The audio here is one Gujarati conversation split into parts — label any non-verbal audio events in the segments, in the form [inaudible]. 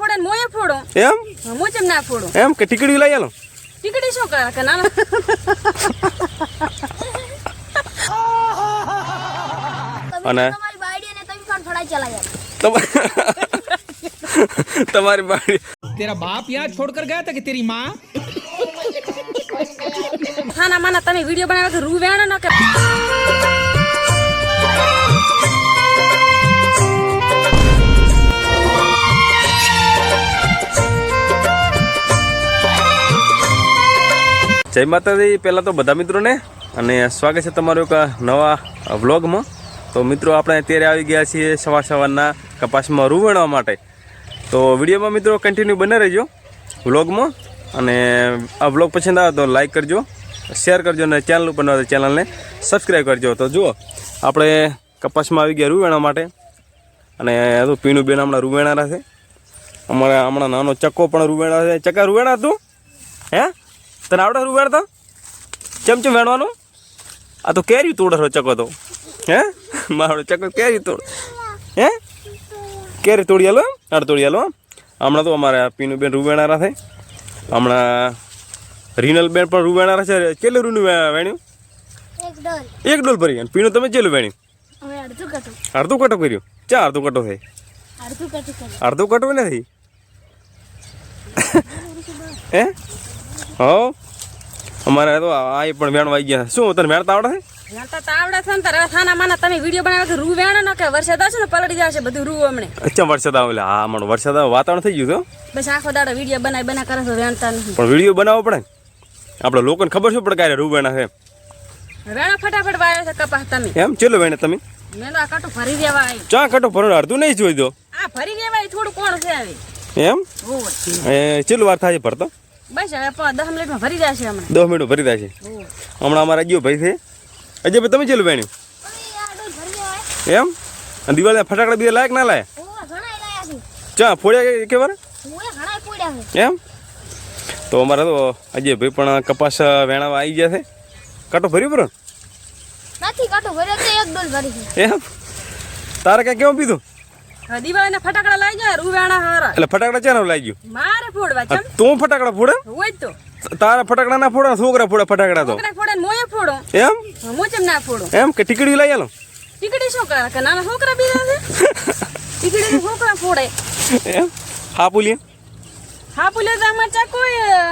ફોડે ને મોય ફોડો. એમ? હું ચમ ના ફોડો. એમ કે ટીકડી લઈ આલો? ટીકડી શું કરે? કે ના અને? તમારી બાડી અને તમે પણ થોડા ચલાયા? તમારી બાડી તેરા બાપ યહાં છોડકર ગયા હતા કે તેરી માં? ખાના માના તમે વિડિયો બનાવ્યો કે રૂવેણ ન કે જય માતાજી. પહેલાં તો બધા મિત્રોને અને સ્વાગત છે તમારું એક નવા વ્લોગમાં. તો મિત્રો, આપણે અત્યારે આવી ગયા છીએ સવાર સવારના કપાસમાં રૂવણવા માટે. તો વિડીયોમાં મિત્રો કન્ટિન્યુ બને રહેજો વ્લોગમાં. અને આ વ્લોગ પસંદ આવે તો લાઇક કરજો શેર કરજો અને ચેનલ ઉપર નવા ચેનલને સબસ્ક્રાઈબ કરજો. તો જુઓ, આપણે કપાસમાં આવી ગયા રૂવેણા માટે. અને તો પીણું બેન હમણાં રૂવેણા છે. અમારે હમણાં નાનો ચક્કો પણ રૂવેણા છે. ચક્કા રૂવેણા તું? હે? તને આવડે રૂવેણ વેણતા? ચમ ચમ વેણવાનું? આ તો કેરી તોડે છે ચકો તો. હે? મારો ચકો કેરી તોડ. હે? કેરી તોડી આલો આડ તોડી આલો હમણાં તો અમારે પીનું બેન રૂવેણારા થાય હમણાં રીનલ બેન પણ રૂવેણારા છે. કેટલું રૂનું વેણ્યું? એક ડોલ. ભરી અને પીનું તમે ચેલું વેણ્યું? અડધું કટું. કર્યું? ચા અડધું કટો થઈ? અડધું કટું અડધું કટો નથી? હે? હો? અમારે તો આ પણ વેણવા આવી ગયા શું તને વેણતા આવડે છે? વેણતા તો આવડે છે ને તારે થાના માના તમે વીડિયો બનાવ્યો કે રૂ વેણ ન કે વરસાદ આવશે ને પલળી જશે બધું રૂ હમણે અચ્છા વરસાદ આવે હા મારો વરસાદ આવે વાતાવરણ થઈ ગયું તો બસ આખો દાડો વીડિયો બનાવી બના કરે તો વેણતા નહીં પણ વીડિયો બનાવવો પડે આપણે લોકોને ખબર શું પડે ક્યારે રૂ વેણા છે વેણા ફટાફટ વાયો છે કપાસ તમે. એમ ચેલો વેણે તમે? મેં આ કાટો ફરી દેવા ચા કટો ભરો અડધું નહીં જોઈ દો. આ ફરી દેવાય થોડું કોણ છે આવી એમ? એ ચેલું વાર થાય ભરતો. બસ હવે દસ મિનિટમાં ભરી જશે હમણાં. દસ મિનિટ ભરી જશે હમણાં અમારા અજ્યો ભાઈ છે. અજય ભાઈ તમે ચેલું દેવાય એમ? અને દિવાળી ફટાકડા બીજા લાયક ના લાયા? હું ઘણા લાયા છું. ચા ફોડ્યા કે- વાર? એમ? તો અમારા તો અજય ભાઈ પણ કપાસ વેણાવા આવી ગયા છે. કાંટો ભર્યું બરો નથી કાંટો ભર્યો એક ડોલ ભરી એમ? તારે ક્યાં કેવું પીધું? દિવાળીના ફટાકડા લઈ જાય રૂ હારા. એટલે ફટાકડા ચાનો ગયું? મારે ફોડવા ચમ. તું ફટાકડા ફોડે? હોય તો. તારા ફટાકડા ના ફોડો છોકરા ફોડે ફટાકડા તો. છોકરા ફોડે મોએ ફોડો. એમ? હું ચમ ના ફોડો? એમ કે ટીકડી લઈ આલો? ટીકડી છોકરા કે નાના છોકરા બીજા છે? [laughs] ટીકડી છોકરા ફોડે. એમ? હા બોલીએ. હા પુલે તો આમાં ચાકો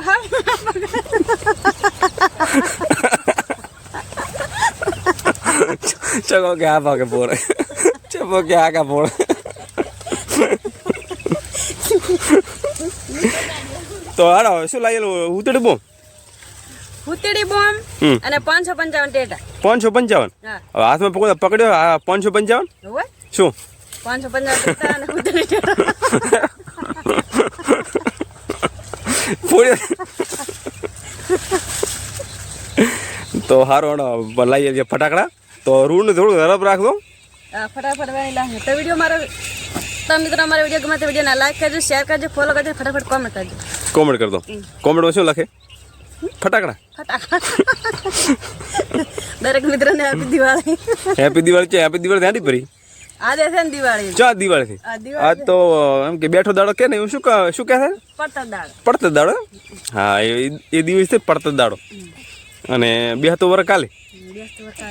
હા. [laughs] ચકો કે આ ભાગે ફોડે. ચકો કે આ કા ફોડે. તો હાડો શું લાગેલું? ઉતડી બો હુતડી બોમ્બ. અને પાંચસો પંચાવન ટેટા. પાંચસો પંચાવન? હા. હવે હાથમાં પકડ્યો પકડ્યો પાંચસો પંચાવન? હોય શું? પાંચસો પંચાવન હુતડી તો સારું હાડો લાવીએ છીએ ફટાકડા. તો રૂને થોડું હરપ રાખજો. ફટાફટ લાગે તો વીડિયો મારો તમે મિત્રો અમારા વીડિયો ગમે તે વિડીયોને લાઈક કરજો શેર કરજો ફોલો કરજો ફટાફટ કોમેન્ટ કરજો. કોમેન્ટ કરતો કોમેન્ટમાં શું લખે? ફટાકડા. દરેક મિત્રને હેપી દિવાળી. હેપી દિવાળી છે હેપી દિવાળી ત્યાંથી ભરી? આજે છે ને દિવાળી. ચા દિવાળીથી? આ આજ તો એમ કે બેઠો દાડો કે ને એવું શું શું કહે છે? પડતર પડતો દાડો? હા એ એ દિવસ છે પડતો દાડો. અને બે હતો વર કાલે?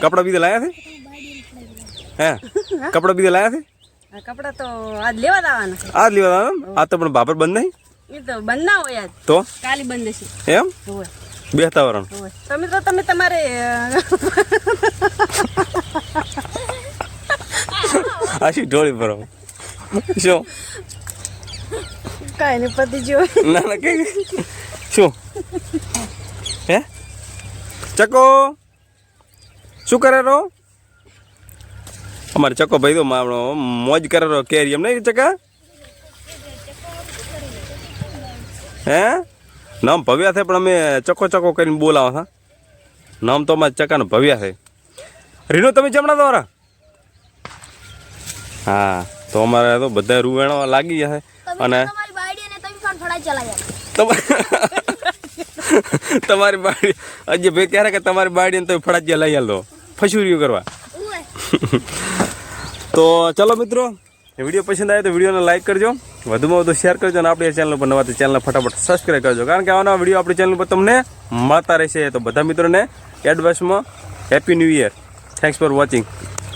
કપડા બીજા લાયા છે? હે? કપડા બીજા લાયા છે? કપડા તો આજ લેવા જ આવવાના છે. લેવા આવ્યા આ તો પણ બાપર બંધ નહીં? એ તો બંધ ના હોય તો? કાલી બંધ છે એમ? હોય. વરણ તમે તો તમે તમારે આશી ઢોળી ભરો શું? કાંઈ નહીં પતિ જો ના ના કે શું? હે? ચકો! શું કરે રો અમારે ચકો ભાઈ તો મારો મોજ કરે રો કેરી એમ નહીં ચકા? હે? નામ ભવ્યા છે પણ અમે ચકો ચકો કરીને બોલાવો હા? નામ તો અમારે ચકાને ભવ્યા છે. રીનો તમે જમણા તમારા? હા તો અમારે તો બધા રૂવેણો લાગી ગયા અને અને તમારી બાડી અજય ભાઈ ત્યારે કે તમારી બાડીને તમે ફડાજિયા લઈ આલો. ફસુરીઓ કરવા. તો ચલો મિત્રો વીડિયો પસંદ આવે તો વિડીયોને લાઈક કરજો, વધુમાં વધુ શેર કરજો અને આપણી ચેનલ પર નવા ચેનલને ફટાફટ સબસ્ક્રાઈબ કરજો. કારણ કે આવાના વીડિયો આપણી ચેનલ પર તમને મળતા રહેશે. તો બધા મિત્રોને એડવાન્સમાં happy new year thanks for watching